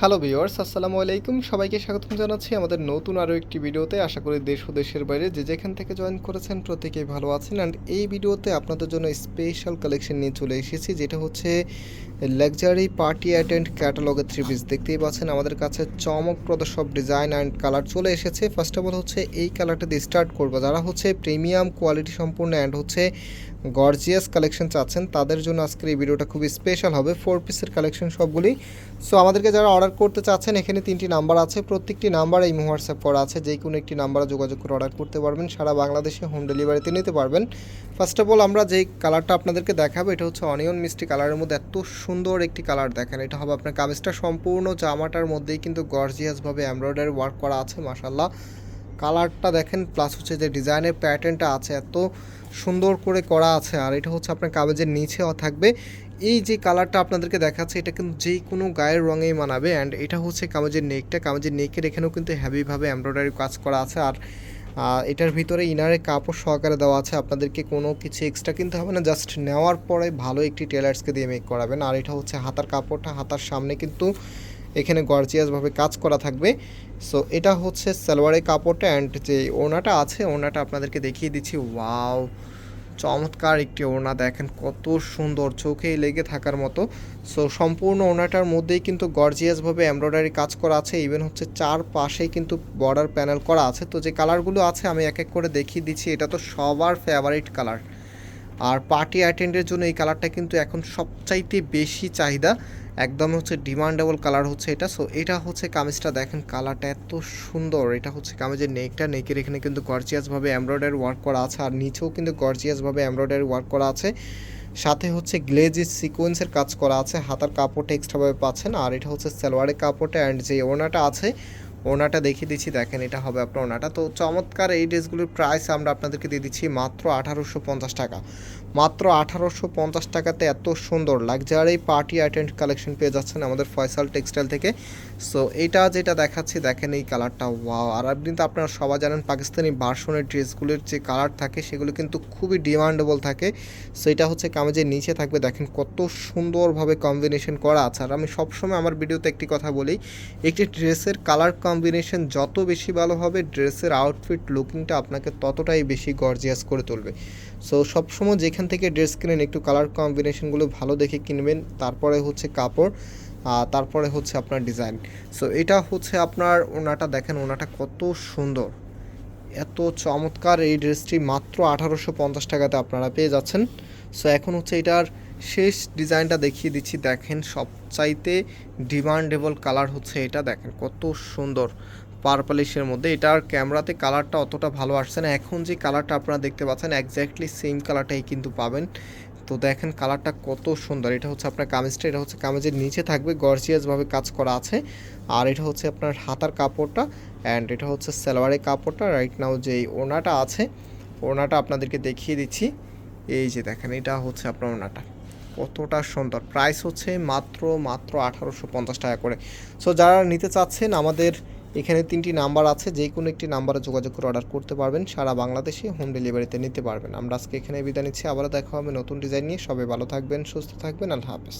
Hello viewers, আসসালামু আলাইকুম। সবাইকে স্বাগতম জানাচ্ছি আমাদের নতুন আরও একটি ভিডিওতে। আশা করি দেশ ও দেশের বাইরে যে যেখান থেকে জয়েন করেছেন প্রত্যেকেই ভালো আছেন। অ্যান্ড এই ভিডিওতে আপনাদের জন্য স্পেশাল কালেকশন নিয়ে চলে এসেছি, যেটা হচ্ছে লাক্সারি পার্টি অ্যাটেন্ড ক্যাটালগের থ্রি পিস দেখতেই পাচ্ছেন, আমাদের কাছে চমকপ্রদ সব ডিজাইন অ্যান্ড কালার চলে এসেছে। ফার্স্ট অফ অল হচ্ছে এই কালারটা দিয়ে স্টার্ট করব, যারা হচ্ছে প্রিমিয়াম কোয়ালিটি সম্পূর্ণ অ্যান্ড হচ্ছে গর্জিয়াস কালেকশন চাচ্ছেন, তাদের জন্য আজকের এই ভিডিওটা খুবই স্পেশাল হবে ফোর পিসের কালেকশন সবগুলি। সো আমাদেরকে যারা অর্ডার করতে চাচ্ছেন, এখানে তিনটি নাম্বার আছে, প্রত্যেকটি নাম্বার এই হোয়াটসঅ্যাপ করা আছে, যে কোনো একটি নাম্বারে যোগাযোগ করে অর্ডার করতে পারবেন, সারা বাংলাদেশে হোম ডেলিভারিতে নিতে পারবেন। ফার্স্ট অফ অল আমরা যেই কালারটা আপনাদেরকে দেখাবো, এটা হচ্ছে অনিয়ন মিষ্টি কালারের মধ্যে এত সুন্দর একটি কালার দেখেন, এটা হবে আপনার কামিজটা সম্পূর্ণ জামাটার মধ্যেই কিন্তু গর্জিয়াসভাবে এমব্রয়ডারি ওয়ার্ক করা আছে মাসাল্লাহ কালারটা দেখেন প্লাস হচ্ছে যে ডিজাইনের প্যাটার্নটা আছে, এত সুন্দর করে করা আছে। আর এটা হচ্ছে আপনার কাগজের নিচেও থাকবে। এই যে কালারটা আপনাদেরকে দেখাচ্ছে, এটা কিন্তু যে কোনো গায়ের রঙেই মানাবে। অ্যান্ড এটা হচ্ছে কাগজের নেকটা। কাগজের নেকের এখানেও কিন্তু হ্যাভিভাবে এমব্রয়ডারি কাজ করা আছে। আর এটার ভিতরে ইনারের কাপড় সহকারে দেওয়া আছে। আপনাদেরকে কোনো কিছু এক্সট্রা কিনতে হবে না। জাস্ট নেওয়ার পরে ভালো একটি টেলার্সকে দিয়ে মেক করাবেন। আর এটা হচ্ছে হাতার কাপড়টা। হাতার সামনে কিন্তু এখানে গর্জিয়াসভাবে কাজ করা থাকবে। সো এটা হচ্ছে সালোয়ারের কাপড়টা অ্যান্ড যে ওনাটা আছে ওনাটা আপনাদেরকে দেখিয়ে দিচ্ছি। ওয়াও চমৎকার একটি ওড়না, দেখেন কত সুন্দর চোখে লেগে থাকার মতো। সো সম্পূর্ণ ওড়নাটার মধ্যেই কিন্তু গর্জিয়াসভাবে এমব্রয়ডারি কাজ করা আছে। ইভেন হচ্ছে চার পাশেই কিন্তু বর্ডার প্যানেল করা আছে। তো যে কালারগুলো আছে, আমি এক এক করে দেখিয়ে দিচ্ছি। এটা তো সবার ফেভারিট কালার আর পার্টি অ্যাটেন্ডের জন্য এই কালারটা কিন্তু এখন সবচাইতে বেশি চাহিদা। একদম হচ্ছে ডিমান্ডেবল কালার হচ্ছে এটা। সো এটা হচ্ছে কামিজটা দেখেন কালারটা এত সুন্দর। এটা হচ্ছে কামিজের নেকটা। নেকের এখানে কিন্তু গর্জিয়াসভাবে এমব্রয়ডারি ওয়ার্ক করা আছে আর নিচেও কিন্তু গর্জিয়াসভাবে এমব্রয়ডারি ওয়ার্ক করা আছে। সাথে হচ্ছে গ্লেজের সিকোয়েন্সের কাজ করা আছে। হাতার কাপড়টা এক্সট্রাভাবে পাচ্ছেন। আর এটা হচ্ছে সালোয়ারের কাপড়টা অ্যান্ড যে ওনাটা আছে ওনাটা দেখিয়ে দিচ্ছি, দেখেন এটা হবে আপনার ওনাটা। তো চমৎকার এই ড্রেসগুলির প্রাইস আমরা আপনাদেরকে দিয়ে দিচ্ছি মাত্র আঠারোশো পঞ্চাশ টাকা। মাত্র আঠারোশো পঞ্চাশ টাকাতে এত সুন্দর লাক্সারি পার্টি অ্যাটেন্ড কালেকশন পেয়ে যাচ্ছেন আমাদের ফয়সাল টেক্সটাইল থেকে। সো এটা যেটা দেখাচ্ছি, দেখেন এই কালারটা ওয়াও আর আপনি তো আপনারা সবাই জানেন পাকিস্তানি ভার্সনের ড্রেসগুলোর যে কালার থাকে, সেগুলো কিন্তু খুবই ডিমান্ডেবল থাকে। সো এটা হচ্ছে কামেজের নিচে থাকবে, দেখেন কত সুন্দরভাবে কম্বিনেশন করা আছে। আর আমি সবসময় আমার ভিডিওতে একটি কথা বলি, একটি ড্রেসের কালার কম্বিনেশন যত বেশি ভালো হবে ড্রেসের আউটফিট লুকিংটা আপনাকে ততটাই বেশি গর্জিয়াস করে তুলবে। সো সবসময় যেখান থেকে ড্রেস কিনেন, একটু কালার কম্বিনেশনগুলো ভালো দেখে কিনবেন, তারপরে হচ্ছে কাপড় তারপরে হচ্ছে আপনার ডিজাইন সো এটা হচ্ছে আপনার ওনাটা, দেখেন ওনাটা কত সুন্দর। এত চমৎকার এই ড্রেসটি মাত্র আঠারোশো পঞ্চাশ টাকাতে আপনারা পেয়ে যাচ্ছেন। সো এখন হচ্ছে এটার শেষ ডিজাইনটা দেখিয়ে দিচ্ছি। দেখেন সবচাইতে ডিমান্ডেবল কালার হচ্ছে এটা। দেখেন কত সুন্দর পার্পলিশের মধ্যে। এটার ক্যামেরাতে কালারটা অতটা ভালো আসছে না। এখন যে কালারটা আপনারা দেখতে পাচ্ছেন একজ্যাক্টলি সেম কালারটাই কিন্তু পাবেন। তো দেখেন কালারটা কত সুন্দর। এটা হচ্ছে আপনার কামিজটা, এটা হচ্ছে কামিজের নিচে থাকবে গর্জিয়াসভাবে কাজ করা আছে। আর এটা হচ্ছে আপনার হাতার কাপড়টা অ্যান্ড এটা হচ্ছে সালোয়ারের কাপড়টা। রাইট নাও যে ওনাটা আছে, ওনাটা আপনাদেরকে দেখিয়ে দিচ্ছি। এই যে দেখেন, এটা হচ্ছে আপনার ওনাটা। কতটা সুন্দর। প্রাইস হচ্ছে মাত্র মাত্র আঠারোশো পঞ্চাশ টাকা করে। সো যারা নিতে চাচ্ছেন, আমাদের এখানে তিনটি নাম্বার আছে। যে কোনো একটি নাম্বারে যোগাযোগ করে অর্ডার করতে পারবেন। সারা বাংলাদেশে হোম ডেলিভারিতে নিতে পারবেন। আমরা আজকে এখানে বিদায় নিচ্ছি। আবারও দেখা হবে নতুন ডিজাইন নিয়ে। সবাই ভালো থাকবেন, সুস্থ থাকবেন। আল্লাহ হাফেজ।